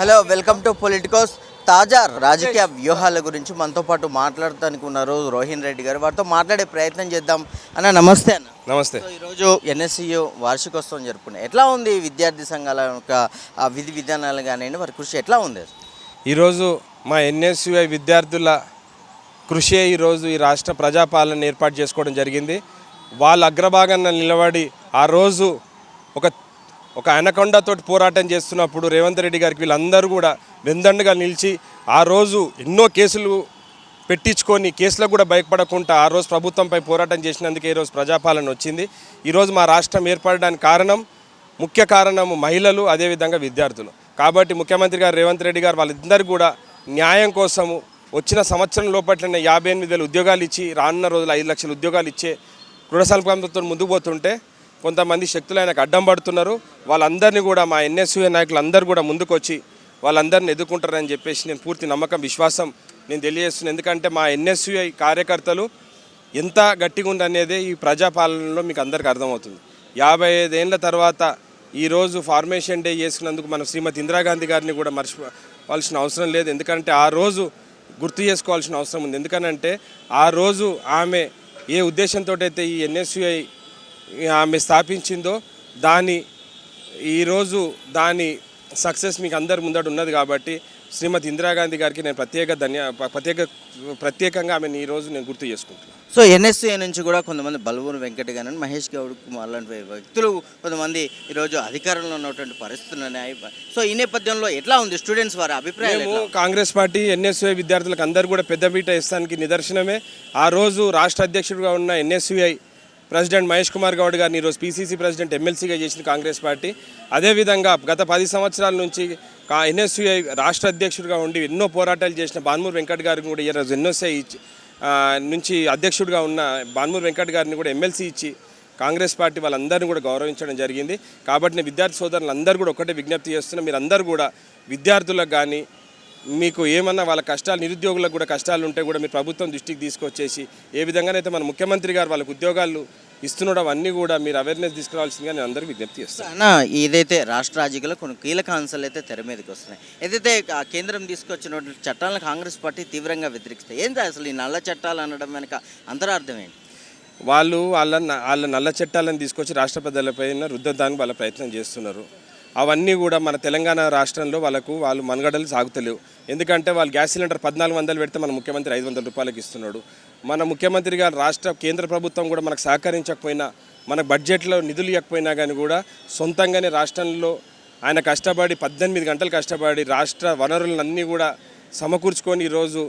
Hello welcome to Politicos. తాజా రాజకీయ వ్యూహాల గురించి మనతో పాటు మాట్లాడటానికి ఉన్నారు రోహిన్ రెడ్డి గారు. వారితో మాట్లాడే ప్రయత్నం చేద్దాం. అన్న నమస్తే అన్న. నమస్తే. ఈరోజు ఎన్ఎస్సియు వార్షికోత్సవం జరుపుకున్నాయి ఎట్లా ఉంది విద్యార్థి సంఘాల యొక్క విధి విధానాలు కానివ్వండి వారి కృషి ఎట్లా ఉంది? ఈరోజు మా ఎన్ఎస్యుఐ విద్యార్థుల కృషి ఈరోజు ఈ రాష్ట్ర ప్రజాపాలన ఏర్పాటు చేసుకోవడం జరిగింది. వాళ్ళ అగ్రభాగాన నిలబడి ఆ రోజు ఒక ఒక అనకొండతోటి పోరాటం చేస్తున్నప్పుడు రేవంత్ రెడ్డి గారికి వీళ్ళందరూ కూడా వెందండగా నిలిచి ఆ రోజు ఎన్నో కేసులు పెట్టించుకొని కేసులకు కూడా భయపడకుండా ఆ రోజు ప్రభుత్వంపై పోరాటం చేసినందుకే ఈరోజు ప్రజాపాలన వచ్చింది. ఈరోజు మా రాష్ట్రం ఏర్పడడానికి కారణం ముఖ్య కారణము మహిళలు అదేవిధంగా విద్యార్థులు. కాబట్టి ముఖ్యమంత్రి గారు రేవంత్ రెడ్డి గారు వాళ్ళిద్దరు కూడా న్యాయం కోసము వచ్చిన సంవత్సరం లోపట్లనే యాభై ఎనిమిది వేల ఉద్యోగాలు ఇచ్చి రానున్న రోజులు ఐదు లక్షల ఉద్యోగాలు ఇచ్చే దృఢ సంకల్పంతో ముందుకు పోతుంటే కొంతమంది శక్తులు ఆయనకు అడ్డం పడుతున్నారు. వాళ్ళందరినీ కూడా మా ఎన్ఎస్యూ నాయకులు అందరూ కూడా ముందుకొచ్చి వాళ్ళందరిని ఎదుర్కొంటారని చెప్పేసి నేను పూర్తి నమ్మకం విశ్వాసం నేను తెలియజేస్తున్నాను. ఎందుకంటే మా ఎన్ఎస్యుఐ కార్యకర్తలు ఎంత గట్టిగా ఉందనేదే ఈ ప్రజాపాలనలో మీకు అందరికీ అర్థమవుతుంది. యాభై ఐదేళ్ళ తర్వాత ఈరోజు ఫార్మేషన్ డే చేసుకున్నందుకు మనం శ్రీమతి ఇందిరాగాంధీ గారిని కూడా మర్చిపోవాల్సిన అవసరం లేదు. ఎందుకంటే ఆ రోజు గుర్తు చేసుకోవాల్సిన అవసరం ఉంది. ఎందుకనంటే ఆ రోజు ఆమె ఏ ఉద్దేశంతో అయితే ఈ ఎన్ఎస్యుఐ ఆమె స్థాపించిందో దాని ఈరోజు దాని సక్సెస్ మీకు అందరి ముందట ఉన్నది కాబట్టి శ్రీమతి ఇందిరాగాంధీ గారికి నేను ప్రత్యేక ధన్య ప్రత్యేక ప్రత్యేకంగా ఆమెను ఈరోజు నేను గుర్తు చేసుకుంటున్నాను. సో ఎన్ఎస్సీ నుంచి కూడా కొంతమంది బలవూరు వెంకట గాని మహేష్ గౌడ్ కుమార్ లాంటి వ్యక్తులు కొంతమంది ఈరోజు అధికారంలో ఉన్నటువంటి పరిస్థితులు ఉన్నాయి. సో ఈ నేపథ్యంలో ఎట్లా ఉంది స్టూడెంట్స్ వారి ఎట్లా? కాంగ్రెస్ పార్టీ ఎన్ఎస్యుఐ విద్యార్థులకు అందరూ కూడా పెద్దపీట ఇస్తానికి నిదర్శనమే. ఆ రోజు రాష్ట్ర అధ్యక్షుడిగా ఉన్న ఎన్ఎస్యుఐ ప్రెసిడెంట్ మహేష్ కుమార్ గౌడ్ గారిని ఈరోజు పీసీసీ ప్రెసిడెంట్ ఎమ్మెల్సీగా చేసింది కాంగ్రెస్ పార్టీ. అదేవిధంగా గత పది సంవత్సరాల నుంచి కా ఎన్ఎస్యుఐ రాష్ట్ర అధ్యక్షుడిగా ఉండి ఎన్నో పోరాటాలు చేసిన బాన్మూర్ వెంకట్ గారిని కూడా ఈరోజు ఎన్ఎస్ఐ ఇచ్చి నుంచి అధ్యక్షుడిగా ఉన్న బాన్మూర్ వెంకట్ గారిని కూడా ఎమ్మెల్సీ ఇచ్చి కాంగ్రెస్ పార్టీ వాళ్ళందరినీ కూడా గౌరవించడం జరిగింది. కాబట్టి నేను విద్యార్థి సోదరులందరూ కూడా ఒకటే విజ్ఞప్తి చేస్తున్నా. మీరందరూ కూడా విద్యార్థులకు కానీ మీకు ఏమన్నా వాళ్ళ కష్టాలు నిరుద్యోగులకు కూడా కష్టాలు ఉంటే కూడా మీరు ప్రభుత్వం దృష్టికి తీసుకొచ్చేసి ఏ విధంగానైతే మన ముఖ్యమంత్రి గారు వాళ్ళకి ఉద్యోగాలు ఇస్తున్నాడు అవన్నీ కూడా మీరు అవేర్నెస్ తీసుకురావాల్సిందిగా నేను అందరికీ విజ్ఞప్తి చేస్తాను. అన్న ఇదైతే రాష్ట్ర రాజకీయాల్లో కొన్ని కీలక అంశాలు అయితే తెర మీదకి వస్తున్నాయి. ఏదైతే కేంద్రం తీసుకొచ్చినటువంటి చట్టాలను కాంగ్రెస్ పార్టీ తీవ్రంగా వ్యతిరేకిస్తాయి. ఏంటి అసలు ఈ నల్ల చట్టాలు అనడం వెనక అంతరార్థం ఏంటి? వాళ్ళు వాళ్ళ వాళ్ళ నల్ల చట్టాలను తీసుకొచ్చి రాష్ట్ర ప్రజలపైన రుద్దడానికి వాళ్ళ ప్రయత్నం చేస్తున్నారు. అవన్నీ కూడా మన తెలంగాణ రాష్ట్రంలో వాళ్ళకు వాళ్ళు మనుగడలు సాగుతలేవు. ఎందుకంటే వాళ్ళు గ్యాస్ సిలిండర్ పద్నాలుగు వందలు పెడితే మన ముఖ్యమంత్రి ఐదు వందల రూపాయలకి ఇస్తున్నాడు. మన ముఖ్యమంత్రి గారు రాష్ట్ర కేంద్ర ప్రభుత్వం కూడా మనకు సహకరించకపోయినా మన బడ్జెట్లో నిధులు ఇవ్వకపోయినా కానీ కూడా సొంతంగానే రాష్ట్రంలో ఆయన కష్టపడి పద్దెనిమిది గంటలు కష్టపడి రాష్ట్ర వనరులన్నీ కూడా సమకూర్చుకొని ఈరోజు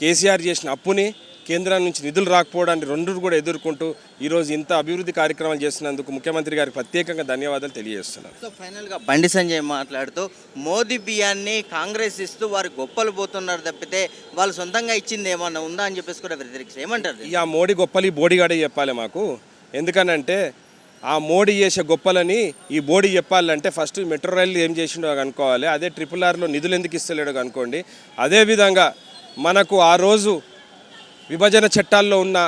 కేసీఆర్ చేసిన అప్పుని కేంద్రం నుంచి నిధులు రాకపోవడాన్ని రెండు కూడా ఎదుర్కొంటూ ఈరోజు ఇంత అభివృద్ధి కార్యక్రమాలు చేస్తున్నందుకు ముఖ్యమంత్రి గారికి ప్రత్యేకంగా ధన్యవాదాలు తెలియజేస్తున్నాను. సో ఫైనల్గా బండి సంజయ్ మాట్లాడుతూ మోదీ బియ్యాన్ని కాంగ్రెస్ ఇస్తూ వారు గొప్పలు పోతున్నారు తప్పితే వాళ్ళు సొంతంగా ఇచ్చింది ఏమన్నా ఉందా అని చెప్పేసి కూడా వ్యతిరేకిస్తారు. ఏమంటారు ఇక ఆ మోడీ గొప్పలు ఈ బోడిగాడే చెప్పాలి మాకు. ఎందుకనంటే ఆ మోడీ చేసే గొప్పలని ఈ బోడీ చెప్పాలంటే ఫస్ట్ మెట్రో రైలు ఏం చేసిండో అనుకోవాలి. అదే ట్రిపుల్ ఆర్లో నిధులు ఎందుకు ఇస్తలేడో అనుకోండి. అదేవిధంగా మనకు ఆ రోజు విభజన చట్టాల్లో ఉన్న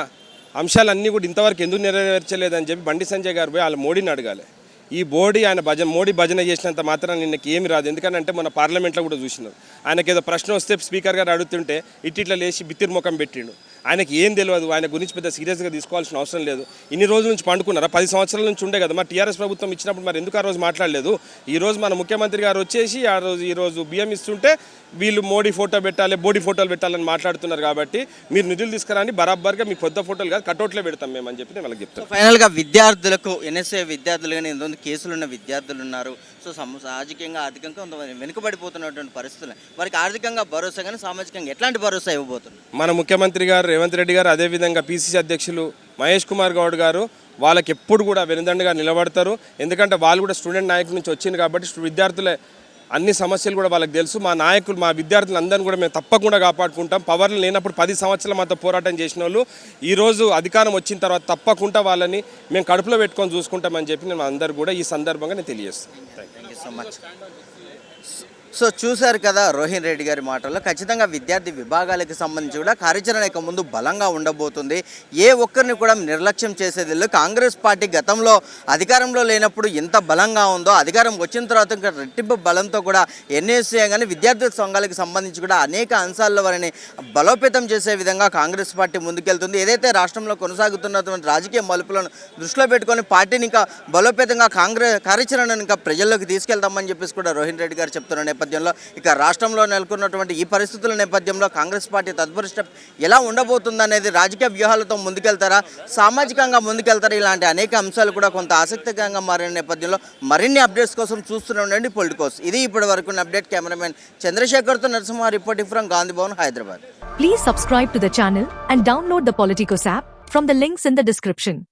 అంశాలన్నీ కూడా ఇంతవరకు ఎందుకు నెరవేర్చలేదని చెప్పి బండి సంజయ్ గారు పోయి వాళ్ళ మోడీని అడగాలి. ఈ బోడీ ఆయన భజన మోడీ భజన చేసినంత మాత్రం నిన్నకి ఏమి రాదు. ఎందుకంటే మన పార్లమెంట్లో కూడా చూసినారు. ఆయనకి ఏదో ప్రశ్న వస్తే స్పీకర్ గారు అడుగుతుంటే ఇట్టిట్లా లేచి బిత్తిరి ముఖం పెట్టిండు. ఆయనకి ఏం తెలియదు ఆయన గురించి పెద్ద సీరియస్గా తీసుకోవాల్సిన అవసరం లేదు. ఇన్ని రోజుల నుంచి పండుకున్నారా? పది సంవత్సరాల నుంచి ఉండే కదా మా టీఆర్ఎస్ ప్రభుత్వం ఇచ్చినప్పుడు మరి ఎందుకు ఆ రోజు మాట్లాడలేదు? ఈ రోజు మన ముఖ్యమంత్రి గారు వచ్చేసి ఆ రోజు ఈ రోజు బియ్యం ఇస్తుంటే వీళ్ళు మోడీ ఫోటో పెట్టాలి బోడీ ఫోటోలు పెట్టాలని మాట్లాడుతున్నారు కాబట్టి మీరు నిధులు తీసుకురాని బరాబర్గా మీ పొద్దు ఫోటోలు కాదు కటౌట్లే పెడతాం మేము అని చెప్పి నేను వాళ్ళకి చెప్తాను. ఫైనల్గా విద్యార్థులకు ఎన్ఎస్ఏ విద్యార్థులు కానీ ఎంతమంది కేసులు ఉన్న విద్యార్థులు ఉన్నారు. సో సమ సామాజికంగా ఆర్థికంగా కొంతమంది వెనుకబడిపోతున్నటువంటి పరిస్థితులు. వారికి ఆర్థికంగా భరోసా కానీ సామాజికంగా ఎట్లాంటి భరోసా ఇవ్వబోతున్నారు? మన ముఖ్యమంత్రి గారు రేవంత్ రెడ్డి గారు అదేవిధంగా పీసీసీ అధ్యక్షులు మహేష్ కుమార్ గౌడ్ గారు వాళ్ళకి ఎప్పుడు కూడా వెనుదండగా నిలబడతారు. ఎందుకంటే వాళ్ళు కూడా స్టూడెంట్ నాయకుల నుంచి వచ్చింది కాబట్టి విద్యార్థులే అన్ని సమస్యలు కూడా వాళ్ళకి తెలుసు. మా నాయకులు మా విద్యార్థులందరినీ కూడా మేము తప్పకుండా కాపాడుకుంటాం. పవర్లు లేనప్పుడు పది సంవత్సరాల మాతో పోరాటం చేసిన వాళ్ళు ఈరోజు అధికారం వచ్చిన తర్వాత తప్పకుండా వాళ్ళని మేము కడుపులో పెట్టుకొని చూసుకుంటామని చెప్పి నేను అందరు కూడా ఈ సందర్భంగా నేను తెలియజేస్తాను thank you so much so చూశారు కదా రోహిన్ రెడ్డి గారి మాటల్లో ఖచ్చితంగా విద్యార్థి విభాగాలకు సంబంధించి కూడా కార్యాచరణ ఇక ముందు బలంగా ఉండబోతుంది. ఏ ఒక్కరిని కూడా నిర్లక్ష్యం చేసేది లేదు కాంగ్రెస్ పార్టీ గతంలో అధికారంలో లేనప్పుడు ఎంత బలంగా ఉందో అధికారం వచ్చిన తర్వాత ఇంకా రెట్టింపు బలంతో కూడా ఎన్ఎస్ఏ కానీ విద్యార్థి సంఘాలకు సంబంధించి కూడా అనేక అంశాల్లో వారిని బలోపేతం చేసే విధంగా కాంగ్రెస్ పార్టీ ముందుకెళ్తుంది. ఏదైతే రాష్ట్రంలో కొనసాగుతున్నటువంటి రాజకీయ మలుపులను దృష్టిలో పెట్టుకొని పార్టీని ఇంకా బలోపేతంగా కాంగ్రెస్ కార్యాచరణను ఇంకా ప్రజల్లోకి తీసుకెళ్తామని చెప్పేసి కూడా రోహిన్ రెడ్డి గారు చెప్తున్న నేపథ్యంలో ఇక రాష్ట్రంలో నెలకొన్నటువంటి ఈ పరిస్థితుల నేపథ్యంలో కాంగ్రెస్ పార్టీ తదుపరి స్టెప్ ఎలా ఉండబోతుందనేది రాజకీయ వ్యూహాలతో ముందుకెళ్తారా? సామాజికంగా ముందుకెళ్తారా? ఇలాంటి అనేక అంశాలు కూడా కొంత ఆసక్తికరంగా మారిన నేపథ్యంలో మరిన్ని అప్డేట్స్ కోసం చూస్తూనే ఉండండి పొలిటికోస్ ఇది ఇప్పటి వరకు update. Cameraman చంద్రశేఖర్తో Narasimha reporting from Gandhi Bhavan Hyderabad. Please subscribe to the channel and download the Politicos app from the links in the description.